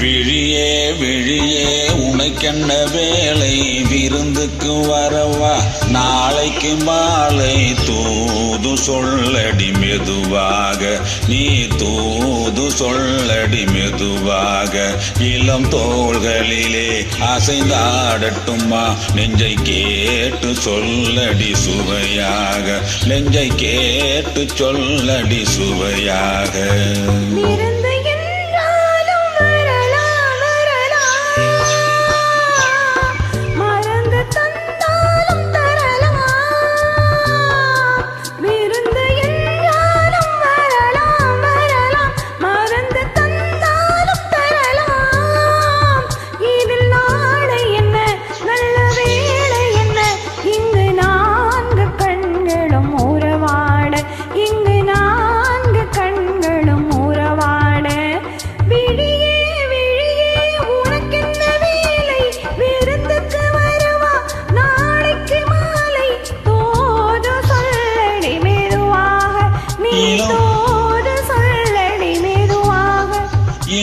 விழியே விழியே உனக்கென்ன வேலை? விருந்துக்கு வரவா? நாளைக்கு மாலை சொல்லடி மெதுவாக நீ தூது சொல்லடி மெதுவாக. இளம் தோள்களிலே அசைந்தாடட்டுமா? நெஞ்சை கேட்டு சொல்லடி சுவையாக. நெஞ்சை கேட்டு சொல்லடி சுவையாக.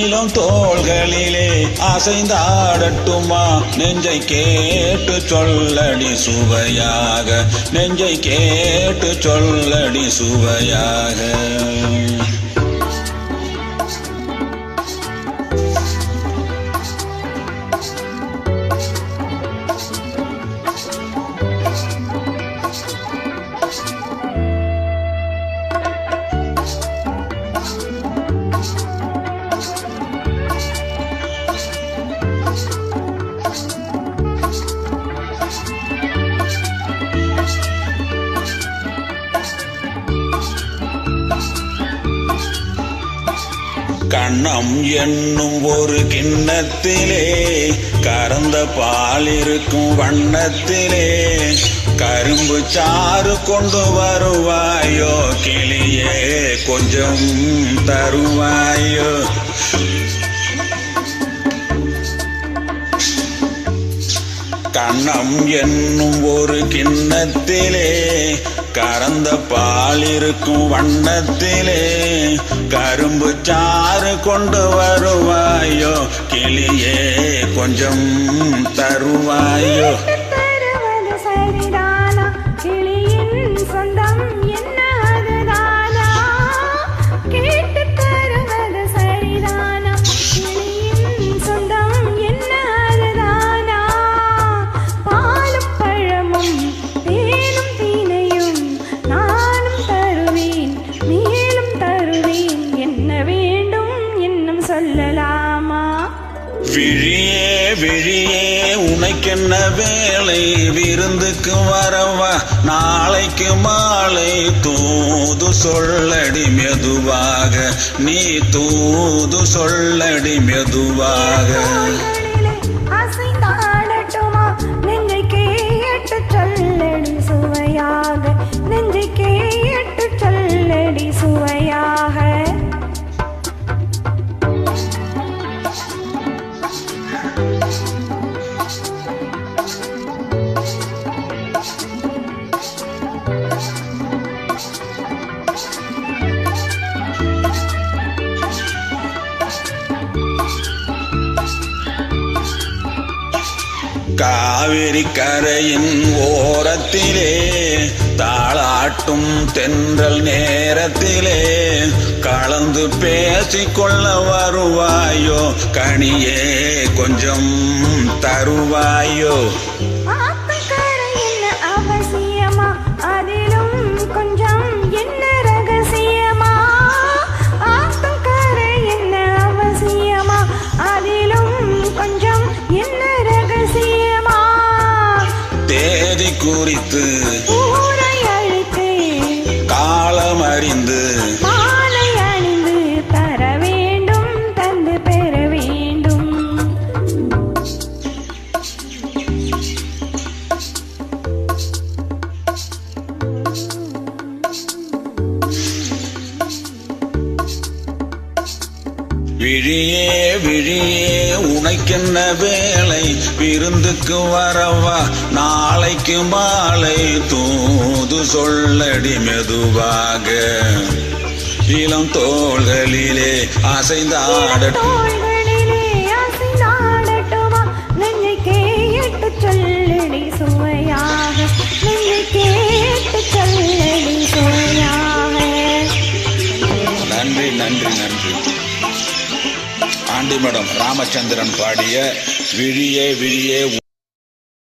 இளம் தோள்களிலே அசைந்தாடட்டுமா? நெஞ்சை கேட்டு சொல்லடி சுவையாக. நெஞ்சை கேட்டு சொல்லடி சுவையாக. கண்ணம் என்னும் ஒரு கிண்ணத்திலே கறந்த பால் இருக்கும் வண்ணத்திலே கரும்பு சாறு கொண்டு வருவாயோ கிளியே கொஞ்சம் தருவாயோ. கண்ணம் என்னும் ஒரு கிண்ணத்திலே கறந்த பால் இருக்கும் வண்ணத்திலே கரும்பு சாறு கொண்டு வருவாயோ கிளியே கொஞ்சம் தருவாயோ. விழியே விழியே உனக்கென்ன வேலை? விருந்துக்கு வரவா? நாளைக்கு மாலை. தூது சொல்லடி மெதுவாக. நீ தூது சொல்லடி மெதுவாக. காவிரி கரையின் ஓரத்திலே தாளாட்டும் தென்றல் நேரத்திலே கலந்து பேசிக்கொள்ள வருவாயோ கனியே கொஞ்சம் தருவாயோ? குறித்து விழியே விழியே உனக்கென்ன வேலை? விருந்துக்கு வரவா? நாளைக்கு மாலை தூது சொல்லடி மெதுவாக. இளம் தோள்களிலே அசைந்தாடட்டும். நன்றி நன்றி நன்றி. ஆண்டிமடம் ராமச்சந்திரன் பாடிய விழியே விழியே